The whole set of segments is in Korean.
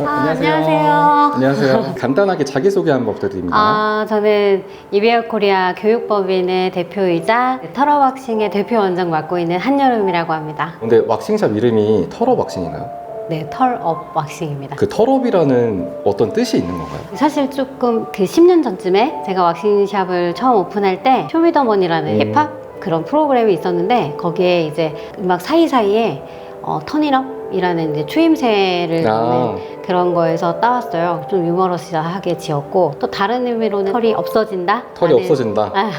아, 안녕하세요. 안녕하세요. 간단하게 자기소개 한번 부탁드립니다. 아, 저는 이베어 코리아 교육법인의 대표이자 털어 왁싱의 대표 원장 맡고 있는 한여름이라고 합니다. 근데 왁싱샵 이름이 털업 왁싱인가요? 네, 털업 왁싱입니다. 그 털업이라는 어떤 뜻이 있는 건가요? 사실 조금 그 10년 전쯤에 제가 왁싱샵을 처음 오픈할 때 쇼미더머니라는 음. 힙합 그런 프로그램이 있었는데 거기에 이제 음악 사이사이에 어, 터닝업 이라는 이제 추임새를 아. 넣는 그런 거에서 따왔어요. 좀 유머러스하게 지었고 또 다른 의미로는 털이 없어진다. 털이 라는, 없어진다. 아,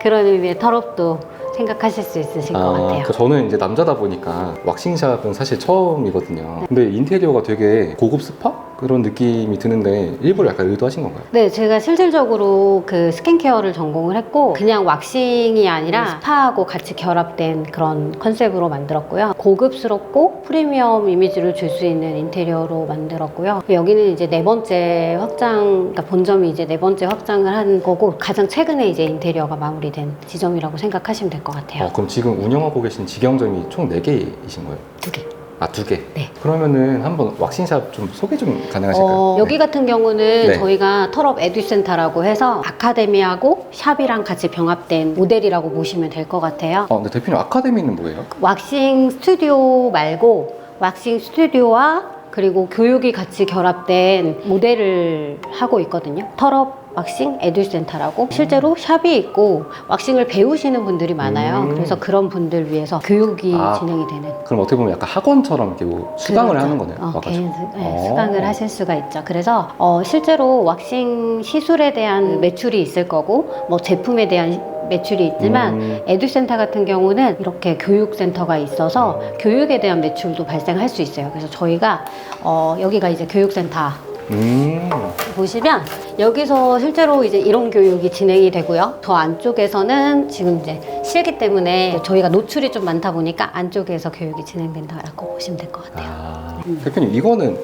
그런 의미의 털업도 생각하실 수 있으실 것 같아요. 그 저는 이제 남자다 보니까 왁싱샵은 사실 처음이거든요. 근데 인테리어가 되게 고급 스파 그런 느낌이 드는데 일부러 약간 의도하신 건가요? 네, 제가 실질적으로 그 스킨케어를 전공을 했고 그냥 왁싱이 아니라 스파하고 같이 결합된 그런 컨셉으로 만들었고요. 고급스럽고 프리미엄 이미지를 줄 수 있는 인테리어로 만들었고요. 여기는 이제 네 번째 확장, 그러니까 본점이 이제 네 번째 확장을 한 거고 가장 최근에 이제 인테리어가 마무리된 지점이라고 생각하시면 될 것 같아요. 어, 그럼 지금 운영하고 계신 직영점이 총 4개이신 거예요? 두 개. 아, 두 개? 네. 그러면은 한번 왁싱샵 좀 소개 좀 가능하실까요? 어, 네. 여기 같은 경우는 네. 저희가 털업 에듀센터라고 해서 아카데미하고 샵이랑 같이 병합된 모델이라고 보시면 될 것 같아요. 어, 근데 대표님 아카데미는 뭐예요? 왁싱 스튜디오 말고 왁싱 스튜디오와 그리고 교육이 같이 결합된 모델을 하고 있거든요. 털업 왁싱 에듀센터라고 실제로 샵이 있고 왁싱을 배우시는 분들이 많아요. 음. 그래서 그런 분들 위해서 교육이 아. 진행이 되는 그럼 어떻게 보면 약간 학원처럼 이렇게 뭐 수강을 그렇죠. 하는 거네요. 어. 개인 수, 네, 어. 수강을 하실 수가 있죠. 그래서 어, 실제로 왁싱 시술에 대한 매출이 있을 거고 뭐 제품에 대한 매출이 있지만 음, 에듀센터 같은 경우는 이렇게 교육센터가 있어서 교육에 대한 매출도 발생할 수 있어요. 그래서 저희가 어, 여기가 이제 교육센터 음, 보시면 여기서 실제로 이제 이론 교육이 진행이 되고요. 저 안쪽에서는 지금 이제 실기 때문에 저희가 노출이 좀 많다 보니까 안쪽에서 교육이 진행된다라고 보시면 될 것 같아요. 아, 음. 대표님 이거는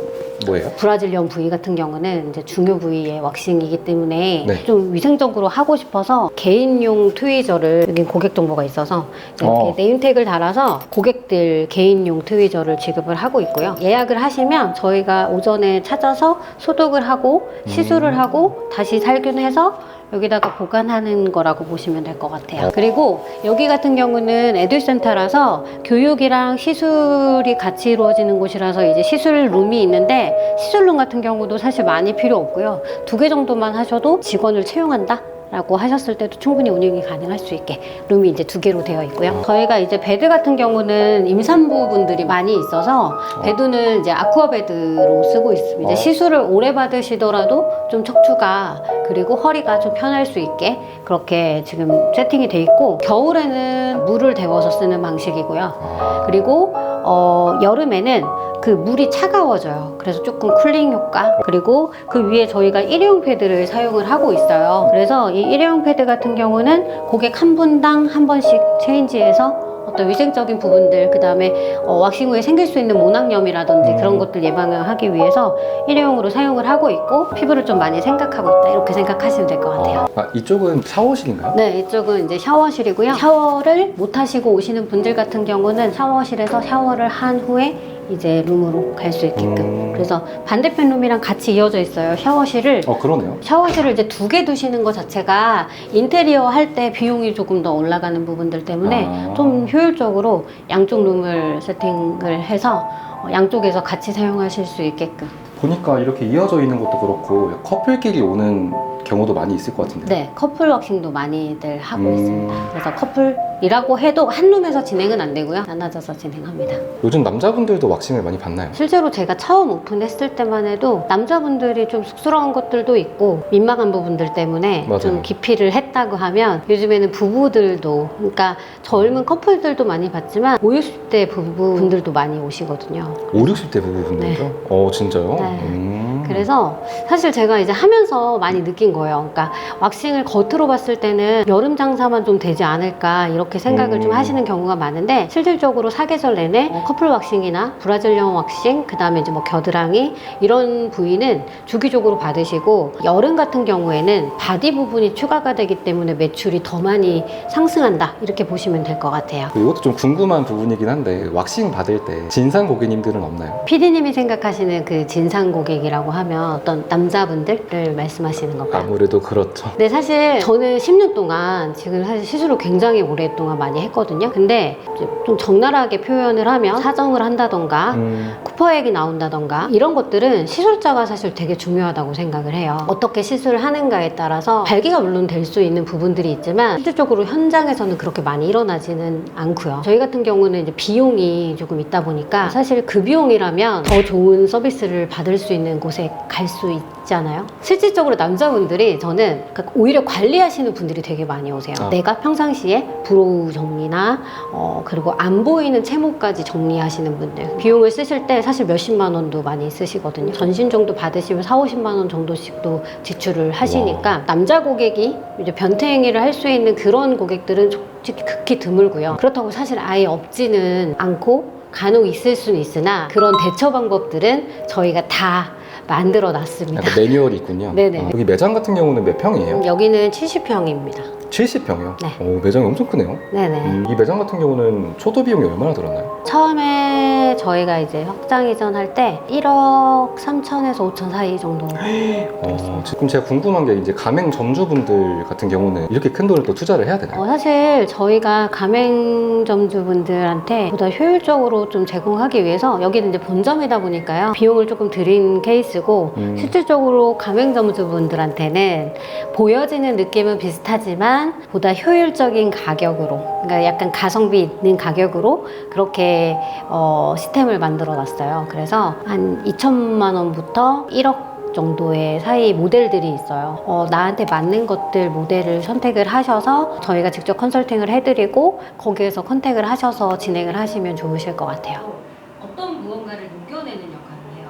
뭐예요? 브라질리언 부위 같은 경우는 이제 중요 부위의 왁싱이기 때문에 네. 좀 위생적으로 하고 싶어서 개인용 트위저를 여기 고객 정보가 있어서 이렇게 어. 네임택을 달아서 고객들 개인용 트위저를 지급을 하고 있고요. 예약을 하시면 저희가 오전에 찾아서 소독을 하고 시술을 음. 하고 다시 살균해서 여기다가 보관하는 거라고 보시면 될 것 같아요. 어. 그리고 여기 같은 경우는 에듀센터라서 교육이랑 시술이 같이 이루어지는 곳이라서 이제 시술 룸이 있는데 시술룸 같은 경우도 사실 많이 필요 없고요. 두 개 정도만 하셔도 직원을 채용한다. 라고 하셨을 때도 충분히 운영이 가능할 수 있게 룸이 이제 두 개로 되어 있고요. 저희가 이제 베드 같은 경우는 임산부 분들이 많이 있어서 베드는 이제 아쿠아 베드로 쓰고 있습니다. 어. 시술을 오래 받으시더라도 좀 척추가 그리고 허리가 좀 편할 수 있게 그렇게 지금 세팅이 돼 있고 겨울에는 물을 데워서 쓰는 방식이고요. 아, 그리고 어, 여름에는 그 물이 차가워져요. 그래서 조금 쿨링 효과. 그리고 그 위에 저희가 일회용 패드를 사용을 하고 있어요. 그래서 이 일회용 패드 같은 경우는 고객 한 분당 한 번씩 체인지해서 어떤 위생적인 부분들, 그 다음에 어, 왁싱 후에 생길 수 있는 모낭염이라든지 음. 그런 것들 예방을 하기 위해서 일회용으로 사용을 하고 있고 피부를 좀 많이 생각하고 있다. 이렇게 생각하시면 될 것 같아요. 아, 이쪽은 샤워실인가요? 네, 이쪽은 이제 샤워실이고요. 샤워를 못 하시고 오시는 분들 같은 경우는 샤워실에서 샤워를 한 후에 이제 룸으로 갈 수 있게끔. 음. 그래서 반대편 룸이랑 같이 이어져 있어요. 샤워실을. 어, 그러네요. 샤워실을 이제 두 개 두시는 것 자체가 인테리어 할 때 비용이 조금 더 올라가는 부분들 때문에 아. 좀 효율적으로 양쪽 룸을 세팅을 해서 어, 양쪽에서 같이 사용하실 수 있게끔. 보니까 이렇게 이어져 있는 것도 그렇고 커플끼리 오는 경우도 많이 있을 것 같은데. 네, 커플 왁싱도 많이들 하고 음. 있습니다. 그래서 커플이라고 해도 한 룸에서 진행은 안 되고요. 나눠져서 진행합니다. 요즘 남자분들도 왁싱을 많이 받나요? 실제로 제가 처음 오픈했을 때만 해도 남자분들이 좀 쑥스러운 것들도 있고 민망한 부분들 때문에 맞아요. 좀 기피를 했다고 하면 요즘에는 부부들도 그러니까 젊은 커플들도 많이 봤지만 5, 60대 부부분들도 많이 오시거든요. 5, 60대 부부분들도? 어, 진짜요? 네. 음. 그래서 사실 제가 이제 하면서 많이 느낀 거예요. 거예요. 그러니까 왁싱을 겉으로 봤을 때는 여름 장사만 좀 되지 않을까 이렇게 생각을 좀 음. 하시는 경우가 많은데 실질적으로 사계절 내내 어, 커플 왁싱이나 브라질리언 왁싱 그다음에 이제 뭐 겨드랑이 이런 부위는 주기적으로 받으시고 여름 같은 경우에는 바디 부분이 추가가 되기 때문에 매출이 더 많이 상승한다 이렇게 보시면 될 것 같아요. 이것도 좀 궁금한 부분이긴 한데 왁싱 받을 때 진상 고객님들은 없나요? 피디님이 생각하시는 그 진상 고객이라고 하면 어떤 남자분들을 말씀하시는 건가요? 아무래도 그렇죠. 근데 사실 저는 10년 동안 지금 사실 시술을 굉장히 오랫동안 많이 했거든요. 근데 좀 적나라하게 표현을 하면 사정을 한다던가 음, 쿠퍼액이 나온다던가 이런 것들은 시술자가 사실 되게 중요하다고 생각을 해요. 어떻게 시술을 하는가에 따라서 발기가 물론 될 수 있는 부분들이 있지만 실질적으로 현장에서는 그렇게 많이 일어나지는 않고요. 저희 같은 경우는 이제 비용이 조금 있다 보니까 사실 그 비용이라면 더 좋은 서비스를 받을 수 있는 곳에 갈 수 있 잖아요. 실질적으로 남자분들이 저는 그러니까 오히려 관리하시는 분들이 되게 많이 오세요. 아. 내가 평상시에 브로우 정리나 어, 그리고 안 보이는 채모까지 정리하시는 분들 비용을 쓰실 때 사실 몇십만 원도 많이 쓰시거든요 전신 정도 받으시면 4, 50만 원 정도씩도 지출을 하시니까 남자 고객이 이제 변태 행위를 할 수 있는 그런 고객들은 솔직히 극히 드물고요 그렇다고 사실 아예 없지는 않고 간혹 있을 수는 있으나 그런 대처 방법들은 저희가 다 만들어 놨습니다 약간 매뉴얼이 있군요. 네네. 어, 여기 매장 같은 경우는 몇 평이에요? 여기는 70평입니다 70평이요? 네. 오, 매장이 엄청 크네요. 네네 음, 이 매장 같은 경우는 초도 비용이 얼마나 들었나요? 처음에 저희가 이제 확장 이전할 때 1억 3천에서 5천 사이 정도. 어, 지금 제가 궁금한 게 이제 가맹 점주분들 같은 경우는 이렇게 큰 돈을 또 투자를 해야 되나요? 어, 사실 저희가 가맹점주분들한테 보다 효율적으로 좀 제공하기 위해서 여기는 이제 본점이다 보니까요. 비용을 조금 들인 케이스고 음. 실질적으로 가맹점주분들한테는 보여지는 느낌은 비슷하지만 보다 효율적인 가격으로 그러니까 약간 가성비 있는 가격으로 그렇게 어, 시스템을 만들어 놨어요. 그래서 한 2천만 원부터 1억 정도의 사이 모델들이 있어요. 어, 나한테 맞는 것들 모델을 선택을 하셔서 저희가 직접 컨설팅을 해드리고 거기에서 컨택을 하셔서 진행을 하시면 좋으실 것 같아요. 어떤 무언가를 녹여내는 역할을 해요.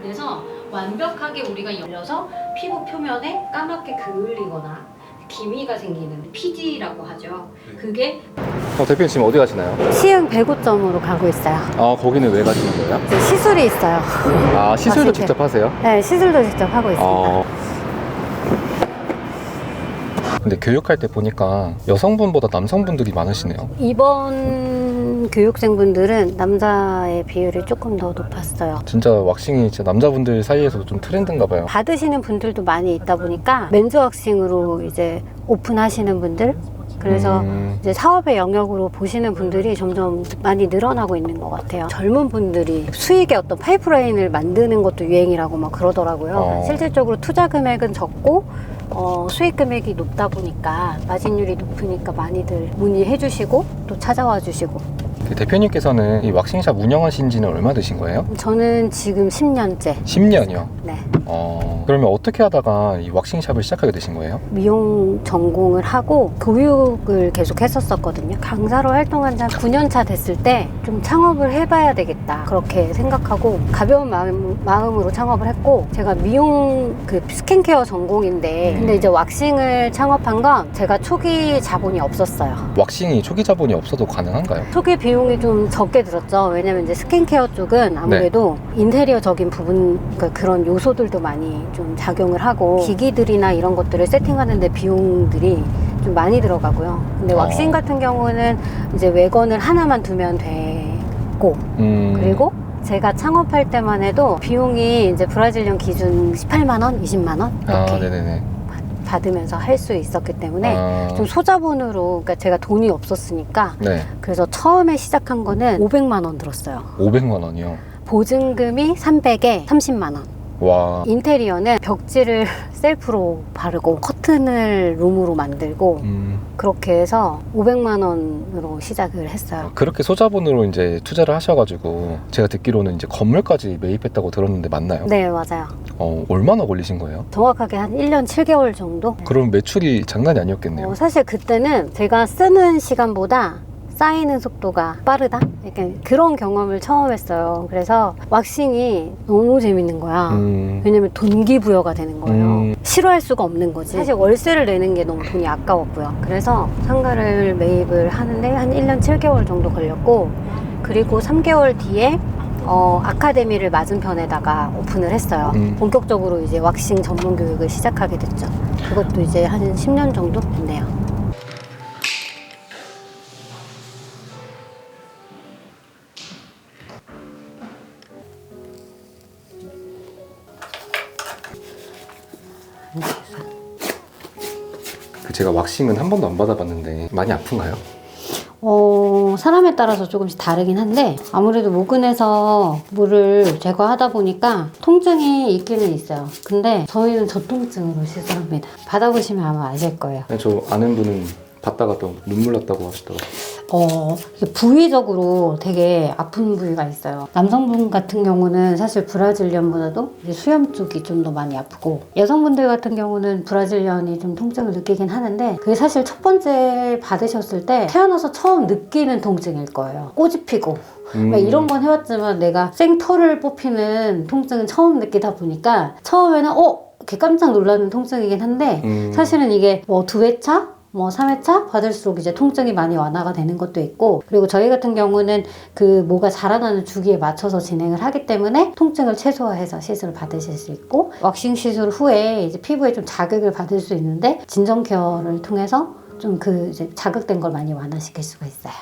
그래서 완벽하게 우리가 열려서 피부 표면에 까맣게 그을리거나 기미가 생기는 PG라고 하죠. 그게 어, 대표님 지금 어디 가시나요? 시흥 배구점으로 가고 있어요. 아 거기는 왜 가시는 거예요? 이제 시술이 있어요. 아 시술도 아, 직접 하세요? 네, 시술도 직접 하고 있습니다. 어. 근데 교육할 때 보니까 여성분보다 남성분들이 많으시네요. 이번 교육생분들은 남자의 비율이 조금 더 높았어요. 진짜 왁싱이 진짜 남자분들 사이에서도 좀 트렌드인가 봐요. 받으시는 분들도 많이 있다 보니까 맨즈 왁싱으로 이제 오픈하시는 분들 그래서 음, 이제 사업의 영역으로 보시는 분들이 점점 많이 늘어나고 있는 것 같아요. 젊은 분들이 수익의 어떤 파이프라인을 만드는 것도 유행이라고 막 그러더라고요. 어. 실질적으로 투자 금액은 적고 어, 수익 금액이 높다 보니까 마진율이 높으니까 많이들 문의해 주시고 또 찾아와 주시고 그 대표님께서는 이 왁싱샵 운영하신 지는 얼마 되신 거예요? 저는 지금 10년째 10년이요. 네. 어, 그러면 어떻게 하다가 이 왁싱샵을 시작하게 되신 거예요? 미용 전공을 하고 교육을 계속 했었었거든요. 강사로 활동한 지 한 9년 차 됐을 때 좀 창업을 해봐야 되겠다. 그렇게 생각하고 가벼운 마음, 마음으로 창업을 했고 제가 미용 그 스킨케어 전공인데 근데 이제 왁싱을 창업한 건 제가 초기 자본이 없었어요. 왁싱이 초기 자본이 없어도 가능한가요? 초기 비용이 좀 적게 들었죠. 왜냐면 이제 스킨케어 쪽은 아무래도 인테리어적인 부분, 그러니까 그런 요소들도 많이 좀 작용을 하고 기기들이나 이런 것들을 세팅하는데 비용들이 좀 많이 들어가고요. 근데 어. 왁싱 같은 경우는 이제 외건을 하나만 두면 되고 음, 그리고 제가 창업할 때만 해도 비용이 이제 브라질리언 기준 18만 원, 20만 원 아, 이렇게 네네네. 받으면서 할 수 있었기 때문에 아, 좀 소자본으로 그러니까 제가 돈이 없었으니까 네, 그래서 처음에 시작한 거는 500만 원 들었어요. 500만 원이요. 보증금이 300에 30만 원. 와, 인테리어는 벽지를 셀프로 바르고 커튼을 룸으로 만들고 음, 그렇게 해서 500만 원으로 시작을 했어요. 그렇게 소자본으로 이제 투자를 하셔가지고 제가 듣기로는 이제 건물까지 매입했다고 들었는데 맞나요? 네, 맞아요. 어, 얼마나 걸리신 거예요? 정확하게 한 1년 7개월 정도? 그럼 매출이 장난이 아니었겠네요. 어, 사실 그때는 제가 쓰는 시간보다 쌓이는 속도가 빠르다? 약간 그런 경험을 처음 했어요. 그래서 왁싱이 너무 재밌는 거야. 음. 왜냐면 동기부여가 되는 거예요. 음. 싫어할 수가 없는 거지. 사실 월세를 내는 게 너무 돈이 아까웠고요. 그래서 상가를 매입을 하는데 한 1년 7개월 정도 걸렸고, 그리고 3개월 뒤에 어, 아카데미를 맞은편에다가 오픈을 했어요. 음. 본격적으로 이제 왁싱 전문 교육을 시작하게 됐죠. 그것도 이제 한 10년 정도 제가 왁싱은 한 번도 안 받아봤는데 많이 아픈가요? 어, 사람에 따라서 조금씩 다르긴 한데 아무래도 모근에서 물을 제거하다 보니까 통증이 있기는 있어요. 근데 저희는 저통증으로 시술합니다. 받아보시면 아마 아실 거예요. 아니, 저 아는 분은 받다가 또 눈물 났다고 하시더라고요. 어, 부위적으로 되게 아픈 부위가 있어요. 남성분 같은 경우는 사실 브라질리언보다도 수염 쪽이 좀 더 많이 아프고 여성분들 같은 경우는 브라질리언이 좀 통증을 느끼긴 하는데 그게 사실 첫 번째 받으셨을 때 태어나서 처음 느끼는 통증일 거예요. 꼬집 피고 음. 왜 이런 건 해왔지만 내가 생털을 뽑히는 통증은 처음 느끼다 보니까 처음에는 어? 이렇게 깜짝 놀라는 통증이긴 한데 음. 사실은 이게 뭐 두 회차? 뭐 3회차 받을수록 이제 통증이 많이 완화가 되는 것도 있고 그리고 저희 같은 경우는 그 모가 자라나는 주기에 맞춰서 진행을 하기 때문에 통증을 최소화해서 시술을 받으실 수 있고 왁싱 시술 후에 이제 피부에 좀 자극을 받을 수 있는데 진정 케어를 통해서 좀 그 이제 자극된 걸 많이 완화시킬 수가 있어요.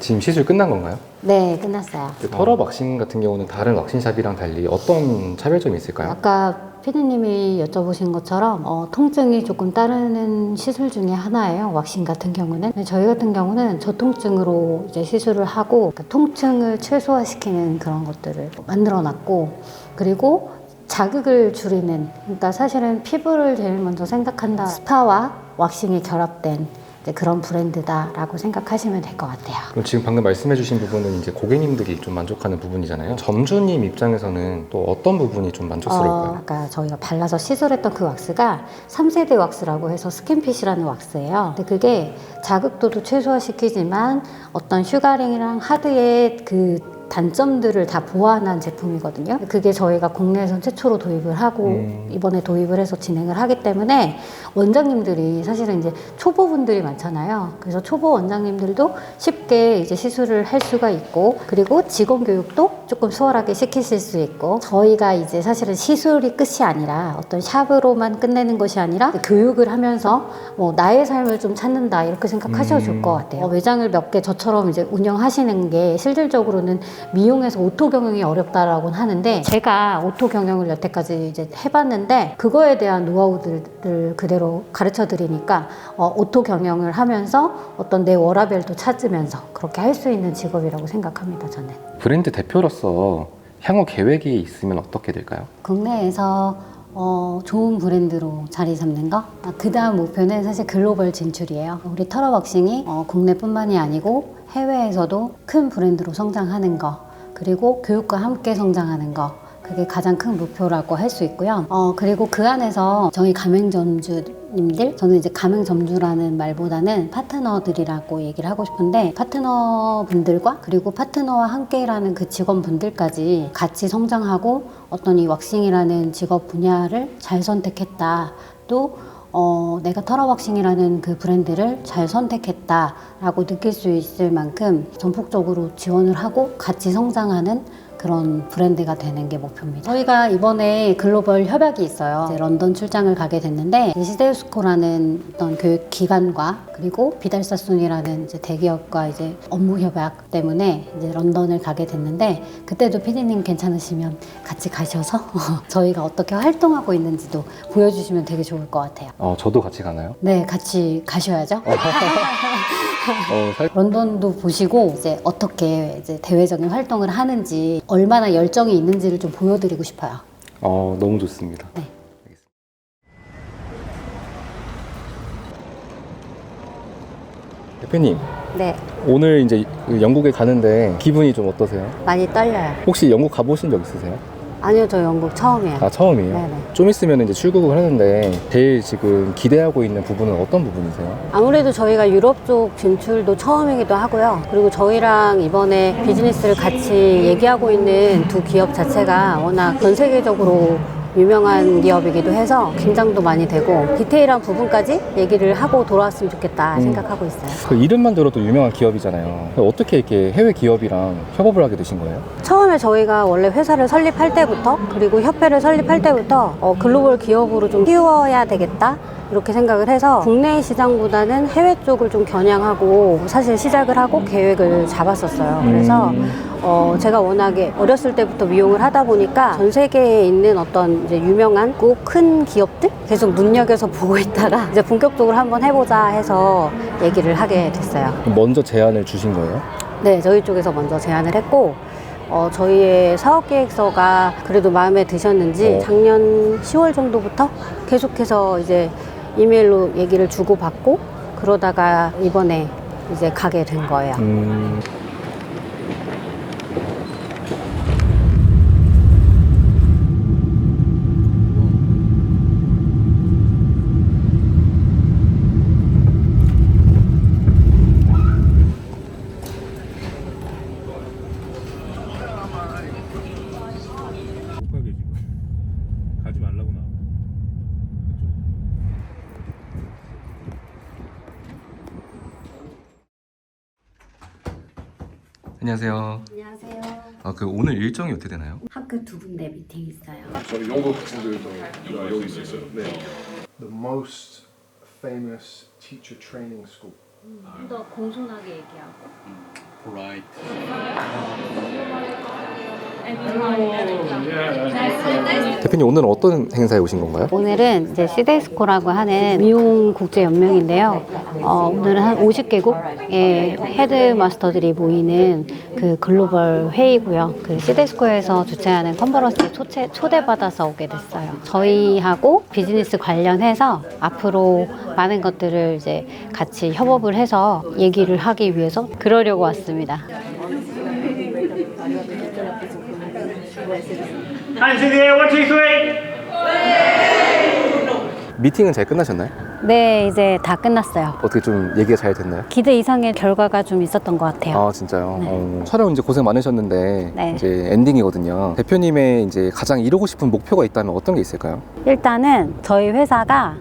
지금 시술 끝난 건가요? 네, 끝났어요. 그 털업 왁싱 같은 경우는 다른 왁싱샵이랑 달리 어떤 차별점이 있을까요? 아까 피디님이 여쭤보신 것처럼 어, 통증이 조금 따르는 시술 중에 하나예요. 왁싱 같은 경우는 저희 같은 경우는 저통증으로 이제 시술을 하고 그 통증을 최소화시키는 그런 것들을 만들어놨고 그리고 자극을 줄이는 그러니까 사실은 피부를 제일 먼저 생각한다 스파와 왁싱이 결합된 이제 그런 브랜드다라고 생각하시면 될 것 같아요. 그럼 지금 방금 말씀해주신 부분은 이제 고객님들이 좀 만족하는 부분이잖아요. 점주님 입장에서는 또 어떤 부분이 좀 어, 만족스러울까요? 아까 저희가 발라서 시술했던 그 왁스가 3세대 왁스라고 해서 스킨핏이라는 왁스예요. 근데 그게 자극도도 최소화시키지만 어떤 슈가링이랑 하드의 그 단점들을 다 보완한 제품이거든요. 그게 저희가 국내에선 최초로 도입을 하고 음. 이번에 도입을 해서 진행을 하기 때문에 원장님들이 사실은 이제 초보분들이 많잖아요. 그래서 초보 원장님들도 쉽게 이제 시술을 할 수가 있고 그리고 직원 교육도 조금 수월하게 시키실 수 있고 저희가 이제 사실은 시술이 끝이 아니라 어떤 샵으로만 끝내는 것이 아니라 교육을 하면서 뭐 나의 삶을 좀 찾는다 이렇게 생각하셔도 좋을 음. 것 같아요. 어, 매장을 몇 개 저처럼 이제 운영하시는 게 실질적으로는 미용에서 오토 경영이 어렵다라고는 하는데 제가 오토 경영을 여태까지 이제 해봤는데 그거에 대한 노하우들을 그대로 가르쳐 드리니까 어, 오토 경영을 하면서 어떤 내 워라벨도 찾으면서 그렇게 할 수 있는 직업이라고 생각합니다 저는. 브랜드 대표로서 향후 계획이 있으면 어떻게 될까요? 국내에서 어, 좋은 브랜드로 자리 잡는 거. 그 다음 목표는 사실 글로벌 진출이에요. 우리 터러왁싱이 어, 국내뿐만이 아니고 해외에서도 큰 브랜드로 성장하는 거. 그리고 교육과 함께 성장하는 거. 그게 가장 큰 목표라고 할 수 있고요. 어, 그리고 그 안에서 저희 가맹점주 님들, 저는 이제 가맹점주라는 말보다는 파트너들이라고 얘기를 하고 싶은데, 파트너분들과 그리고 파트너와 함께 일하는 그 직원분들까지 같이 성장하고 어떤 이 왁싱이라는 직업 분야를 잘 선택했다. 또 어, 내가 터러왁싱이라는 그 브랜드를 잘 선택했다라고 느낄 수 있을 만큼 전폭적으로 지원을 하고 같이 성장하는 그런 브랜드가 되는 게 목표입니다. 저희가 이번에 글로벌 협약이 있어요. 런던 출장을 가게 됐는데 시데우스코라는 어떤 교육 기관과 그리고 비달사순이라는 이제 대기업과 이제 업무 협약 때문에 이제 런던을 가게 됐는데 그때도 피디님 괜찮으시면 같이 가셔서 저희가 어떻게 활동하고 있는지도 보여주시면 되게 좋을 것 같아요. 어, 저도 같이 가나요? 네, 같이 가셔야죠. 어, 살... 런던도 보시고 이제 어떻게 이제 대외적인 활동을 하는지 얼마나 열정이 있는지를 좀 보여드리고 싶어요. 어, 너무 좋습니다. 네. 대표님, 네, 오늘 이제 그 영국에 가는데 기분이 좀 어떠세요? 많이 떨려요. 혹시 영국 가보신 적 있으세요? 아니요, 저 영국 처음이에요. 아 처음이에요? 네네. 좀 있으면 이제 출국을 하는데 제일 지금 기대하고 있는 부분은 어떤 부분이세요? 아무래도 저희가 유럽 쪽 진출도 처음이기도 하고요. 그리고 저희랑 이번에 비즈니스를 같이 얘기하고 있는 두 기업 자체가 워낙 전 세계적으로 유명한 기업이기도 해서 긴장도 많이 되고 디테일한 부분까지 얘기를 하고 돌아왔으면 좋겠다 음. 생각하고 있어요. 그 이름만 들어도 유명한 기업이잖아요. 어떻게 이렇게 해외 기업이랑 협업을 하게 되신 거예요? 처음에 저희가 원래 회사를 설립할 때부터 그리고 협회를 설립할 때부터 어, 글로벌 기업으로 좀 키워야 되겠다 이렇게 생각을 해서 국내 시장보다는 해외 쪽을 좀 겨냥하고 사실 시작을 하고 계획을 잡았었어요. 그래서 음. 어, 제가 워낙에 어렸을 때부터 미용을 하다 보니까 전 세계에 있는 어떤 이제 유명한 꼭 큰 기업들 계속 눈여겨서 보고 있다가 이제 본격적으로 한번 해보자 해서 얘기를 하게 됐어요. 먼저 제안을 주신 거예요? 네, 저희 쪽에서 먼저 제안을 했고, 어, 저희의 사업 계획서가 그래도 마음에 드셨는지 어. 작년 10월 정도부터 계속해서 이제 이메일로 얘기를 주고받고 그러다가 이번에 이제 가게 된 거예요. 음. 못 가게 지금 가지 말라고 나. 안녕하세요. 안녕하세요. 아, 그 오늘 일정이 어떻게 되나요? 학교 두 군데 미팅 있어요. 저희 영국 친구들도 여기 있었어요. 네. the most famous teacher training school. 좀 더 공손하게 얘기하고. 대표님 오늘 은 어떤 행사에 오신 건가요? 오늘은 이제 시데스코라고 하는 미용 국제 연맹인데요. 어, 오늘은 한 50개국의 헤드 마스터들이 모이는 그 글로벌 회의고요. 그 시데스코에서 주최하는 컨퍼런스에 초대, 초대받아서 오게 됐어요. 저희하고 비즈니스 관련해서 앞으로 많은 것들을 이제 같이 협업을 해서 얘기를 하기 위해서 그러려고 왔습니다. 한시계 원칙 수행 미팅은 잘 끝나셨나요? 네, 이제 다 끝났어요. 어떻게 좀 얘기가 잘 됐나요? 기대 이상의 결과가 좀 있었던 것 같아요. 아 진짜요? 어, 촬영 이제 고생 많으셨는데 네. 이제 엔딩이거든요. 대표님의 이제 가장 이루고 싶은 목표가 있다면 어떤 게 있을까요? 일단은 저희 회사가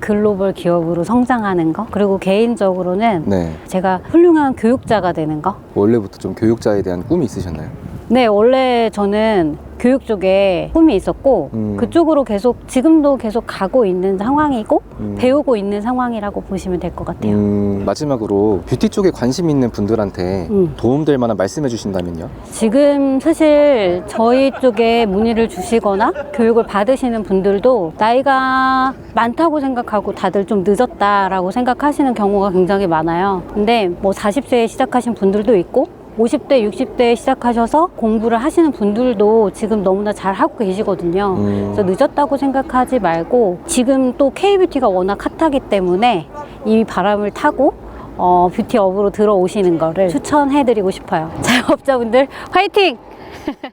글로벌 기업으로 성장하는 거 그리고 개인적으로는 네. 제가 훌륭한 교육자가 되는 거. 원래부터 좀 교육자에 대한 꿈이 있으셨나요? 네, 원래 저는 교육 쪽에 꿈이 있었고 음. 그쪽으로 계속 지금도 계속 가고 있는 상황이고 음. 배우고 있는 상황이라고 보시면 될 것 같아요. 음, 마지막으로 뷰티 쪽에 관심 있는 분들한테 음. 도움될 만한 말씀해 주신다면요? 지금 사실 저희 쪽에 문의를 주시거나 교육을 받으시는 분들도 나이가 많다고 생각하고 다들 좀 늦었다라고 생각하시는 경우가 굉장히 많아요. 근데 뭐 40세에 시작하신 분들도 있고 50대, 60대에 시작하셔서 공부를 하시는 분들도 지금 너무나 잘 하고 계시거든요. 음. 그래서 늦었다고 생각하지 말고 지금 또 K뷰티가 워낙 핫하기 때문에 이 바람을 타고 어, 뷰티업으로 들어오시는 거를 추천해드리고 싶어요. 자영업자분들 화이팅!